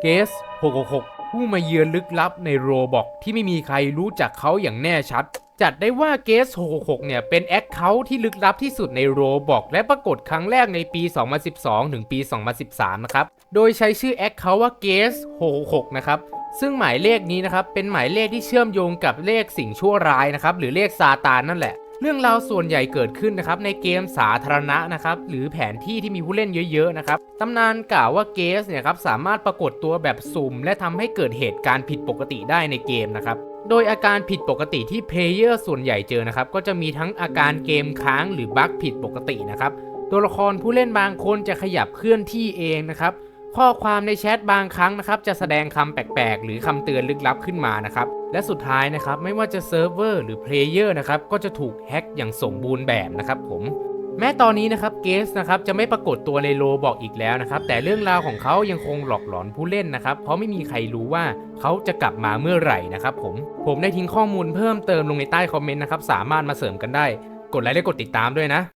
เกส666 ผู้มาเยือนลึกลับในโรบอกที่ไม่มีใครรู้จักเขาอย่างแน่ชัด จัดได้ว่าเกส666 เนี่ย เป็นแอคเคาท์ที่ลึกลับที่สุดในโรบอกและปรากฏครั้งแรกในปี 2012 ถึงปี 2013 นะครับ โดยใช้ชื่อแอคเคาท์ว่าเกส666 นะครับซึ่งหมายเลขนี้นะครับเป็นหมายเลขที่เชื่อมโยงกับเลขสิ่งชั่วร้ายนะครับหรือเลขซาตานนั่นแหละ เรื่องราวส่วนใหญ่เกิดขึ้นนะครับในเกมสาธารณะนะครับหรือแผนที่ที่มีผู้เล่นเยอะๆนะครับตำนานกล่าวว่าเกสเนี่ยครับสามารถปรากฏตัวแบบสุ่ม และทำให้เกิดเหตุการณ์ผิดปกติได้ในเกมนะครับโดยอาการผิดปกติที่เพลเยอร์ส่วนใหญ่เจอนะครับก็จะมีทั้งอาการเกมค้างหรือบั๊กผิดปกตินะครับตัวละครผู้เล่นบางคนจะขยับเคลื่อนที่เองนะครับ ข้อความในแชทบางครั้งนะครับจะแสดงคำแปลกๆ หรือคำเตือนลึกลับขึ้นมานะครับและสุดท้ายนะครับไม่ว่าจะเซิร์ฟเวอร์หรือเพลเยอร์นะครับก็จะถูกแฮ็กอย่างสมบูรณ์แบบนะครับผมแม้ตอนนี้นะครับเกสนะครับจะไม่ปรากฏตัวในโลบอกอีกแล้วนะครับแต่เรื่องราวของเขายังคงหลอกหลอนผู้เล่นนะครับเพราะไม่มีใครรู้ว่าเขาจะกลับมาเมื่อไหร่นะครับผมผมได้ทิ้งข้อมูลเพิ่มเติมลงในใต้คอมเมนต์นะครับสามารถมาเสริมกันได้ กดไลค์และกดติดตามด้วยนะ